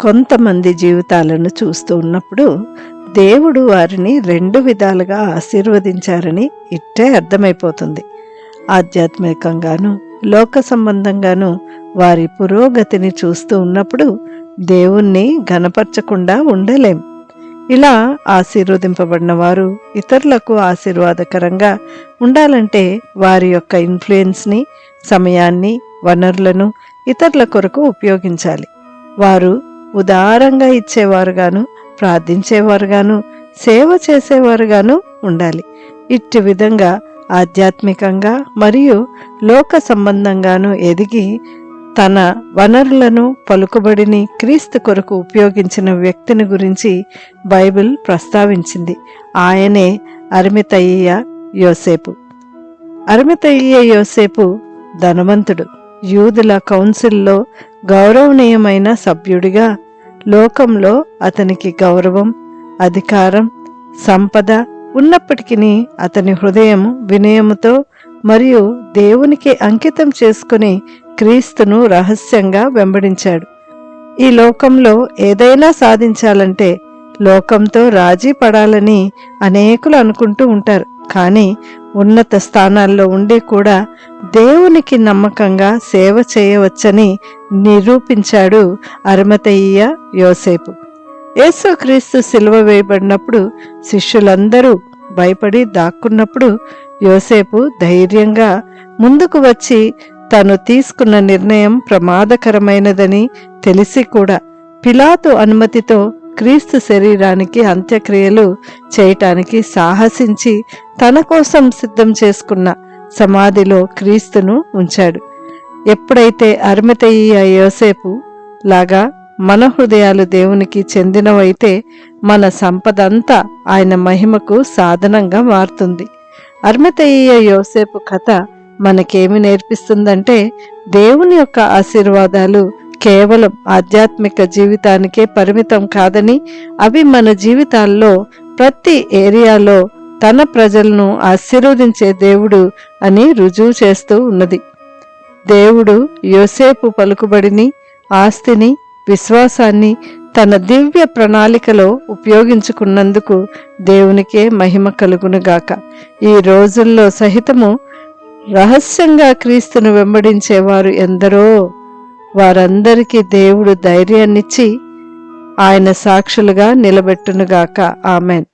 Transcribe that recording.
కొంతమంది జీవితాలను చూస్తూ ఉన్నప్పుడు దేవుడు వారిని రెండు విధాలుగా ఆశీర్వదించారని ఇట్టే అర్థమైపోతుంది. ఆధ్యాత్మికంగాను లోక సంబంధంగాను వారి పురోగతిని చూస్తూ ఉన్నప్పుడు దేవుణ్ణి గనపరచకుండా ఉండలేం. ఇలా ఆశీర్వదింపబడిన వారు ఇతరులకు ఆశీర్వాదకరంగా ఉండాలంటే వారి యొక్క ఇన్ఫ్లుయెన్స్ని సమయాన్ని వనరులను ఇతరుల కొరకు ఉపయోగించాలి. వారు ఉదారంగా ఇచ్చేవారుగాను ప్రార్థించేవారుగాను సేవ చేసేవారుగాను ఉండాలి. ఇట్టి విధంగా ఆధ్యాత్మికంగా మరియు లోక సంబంధంగాను ఎదిగి తన వనరులను పలుకుబడిని క్రీస్తు కొరకు ఉపయోగించిన వ్యక్తిని గురించి బైబిల్ ప్రస్తావించింది. ఆయనే అరిమితయ్య యోసేపు. అరిమితయ్య యోసేపు ధనవంతుడు. యూదుల కౌన్సిల్లో గౌరవనీయమైన సభ్యుడిగా లోకంలో అతనికి గౌరవం అధికారం సంపద ఉన్నప్పటికీ అతని హృదయం వినయముతో మరియు దేవునికి అంకితం చేసుకుని క్రీస్తును రహస్యంగా వెంబడించాడు. ఈ లోకంలో ఏదైనా సాధించాలంటే లోకంతో రాజీ పడాలని అనేకులు అనుకుంటూ ఉంటారు. కానీ ఉన్నత స్థానాల్లో ఉండి కూడా దేవునికి నమ్మకంగా సేవ చేయవచ్చని నిరూపించాడు అరమతయ్య యోసేపు. యేసుక్రీస్తు సిలువ వేయబడినప్పుడు శిష్యులందరూ భయపడి దాక్కున్నప్పుడు యోసేపు ధైర్యంగా ముందుకు వచ్చి తను తీసుకున్న నిర్ణయం ప్రమాదకరమైనదని తెలిసి కూడా పిలాతు అనుమతితో క్రీస్తు శరీరానికి అంత్యక్రియలు చేయటానికి సాహసించి తన కోసం సిద్ధం చేసుకున్న సమాధిలో క్రీస్తును ఉంచాడు. ఎప్పుడైతే అరిమతయ్య యోసేపు లాగా మన హృదయాలు దేవునికి చెందినవైతే మన సంపదంతా ఆయన మహిమకు సాధనంగా మారుతుంది. అర్మతయ్య యోసేపు కథ మనకేమి నేర్పిస్తుందంటే దేవుని యొక్క ఆశీర్వాదాలు కేవలం ఆధ్యాత్మిక జీవితానికే పరిమితం కాదని అవి మన జీవితాల్లో ప్రతి ఏరియాలో తన ప్రజలను ఆశీర్వదించే దేవుడు అని రుజువు చేస్తూ ఉన్నది. దేవుడు యోసేపు పలుకుబడిని ఆస్తిని విశ్వాసాన్ని తన దివ్య ప్రణాళికలో ఉపయోగించుకున్నందుకు దేవునికే మహిమ కలుగునుగాక. ఈ రోజుల్లో సహితము రహస్యంగా క్రీస్తును వెంబడించేవారు ఎందరో! వారందరికీ దేవుడు ధైర్యాన్నిచ్చి ఆయన సాక్షులుగా నిలబెట్టునుగాక. ఆమెన్.